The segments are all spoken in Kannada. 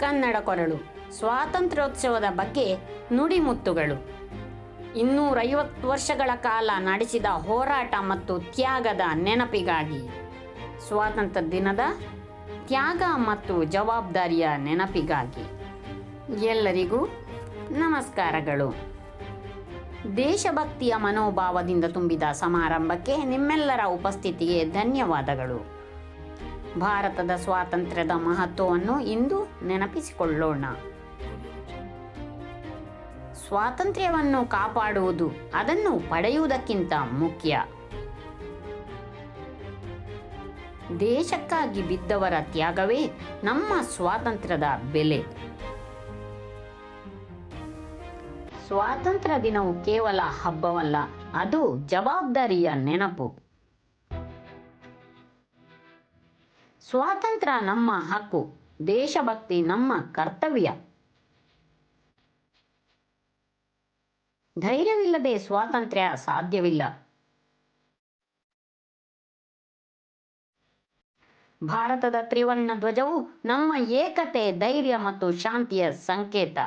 ಕನ್ನಡ ಕೊರಳು. ಸ್ವಾತಂತ್ರ್ಯೋತ್ಸವದ ಬಗ್ಗೆ ನುಡಿಮುತ್ತುಗಳು. ಇನ್ನೂರೈವತ್ತು ವರ್ಷಗಳ ಕಾಲ ನಡೆಸಿದ ಹೋರಾಟ ಮತ್ತು ತ್ಯಾಗದ ನೆನಪಿಗಾಗಿ. ಸ್ವಾತಂತ್ರ್ಯ ದಿನದ ತ್ಯಾಗ ಮತ್ತು ಜವಾಬ್ದಾರಿಯ ನೆನಪಿಗಾಗಿ. ಎಲ್ಲರಿಗೂ ನಮಸ್ಕಾರಗಳು. ದೇಶಭಕ್ತಿಯ ಮನೋಭಾವದಿಂದ ತುಂಬಿದ ಸಮಾರಂಭಕ್ಕೆ ನಿಮ್ಮೆಲ್ಲರ ಉಪಸ್ಥಿತಿಗೆ ಧನ್ಯವಾದಗಳು. ಭಾರತದ ಸ್ವಾತಂತ್ರ್ಯದ ಮಹತ್ವವನ್ನು ಇಂದು ನೆನಪಿಸಿಕೊಳ್ಳೋಣ. ಸ್ವಾತಂತ್ರ್ಯವನ್ನು ಕಾಪಾಡುವುದು, ಅದನ್ನು ಪಡೆಯುವುದಕ್ಕಿಂತ ಮುಖ್ಯ. ದೇಶಕ್ಕಾಗಿ ಬಿದ್ದವರ ತ್ಯಾಗವೇ ನಮ್ಮ ಸ್ವಾತಂತ್ರ್ಯದ ಬೆಲೆ. ಸ್ವಾತಂತ್ರ್ಯ ದಿನವು ಕೇವಲ ಹಬ್ಬವಲ್ಲ, ಅದು ಜವಾಬ್ದಾರಿಯ ನೆನಪು. ಸ್ವಾತಂತ್ರ್ಯ ನಮ್ಮ ಹಕ್ಕು, ದೇಶಭಕ್ತಿ ನಮ್ಮ ಕರ್ತವ್ಯ. ಧೈರ್ಯವಿಲ್ಲದೆ ಸ್ವಾತಂತ್ರ್ಯ ಸಾಧ್ಯವಿಲ್ಲ. ಭಾರತದ ತ್ರಿವರ್ಣ ಧ್ವಜವು ನಮ್ಮ ಏಕತೆ, ಧೈರ್ಯ ಮತ್ತು ಶಾಂತಿಯ ಸಂಕೇತ.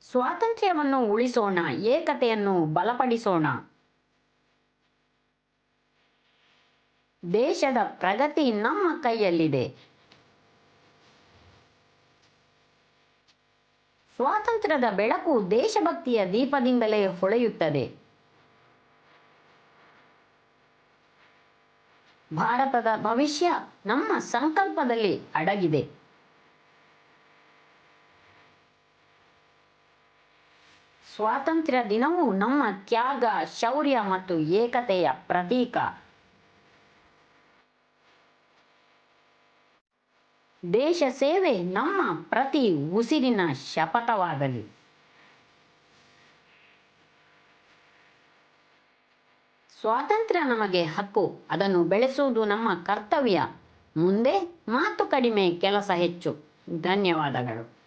ಸ್ವಾತಂತ್ರ್ಯವನ್ನು ಉಳಿಸೋಣ, ಏಕತೆಯನ್ನು ಬಲಪಡಿಸೋಣ. ದೇಶದ ಪ್ರಗತಿ ನಮ್ಮ ಕೈಯಲ್ಲಿದೆ. ಸ್ವಾತಂತ್ರ್ಯದ ಬೆಳಕು ದೇಶಭಕ್ತಿಯ ದೀಪದಿಂದಲೇ ಹೊಳೆಯುತ್ತದೆ. ಭಾರತದ ಭವಿಷ್ಯ ನಮ್ಮ ಸಂಕಲ್ಪದಲ್ಲಿ ಅಡಗಿದೆ. ಸ್ವಾತಂತ್ರ್ಯ ದಿನವು ನಮ್ಮ ತ್ಯಾಗ, ಶೌರ್ಯ ಮತ್ತು ಏಕತೆಯ ಪ್ರತೀಕ. ದೇಶ ಸೇವೆ ನಮ್ಮ ಪ್ರತಿ ಉಸಿರಿನ ಶಪಥವಾಗಲಿ. ಸ್ವಾತಂತ್ರ್ಯ ನಮಗೆ ಹಕ್ಕು. ಅದನ್ನು ಬೆಳೆಸುವುದು ನಮ್ಮ ಕರ್ತವ್ಯ. ಮುಂದೆ ಮಾತು ಕಡಿಮೆ, ಕೆಲಸ ಹೆಚ್ಚು. ಧನ್ಯವಾದಗಳು.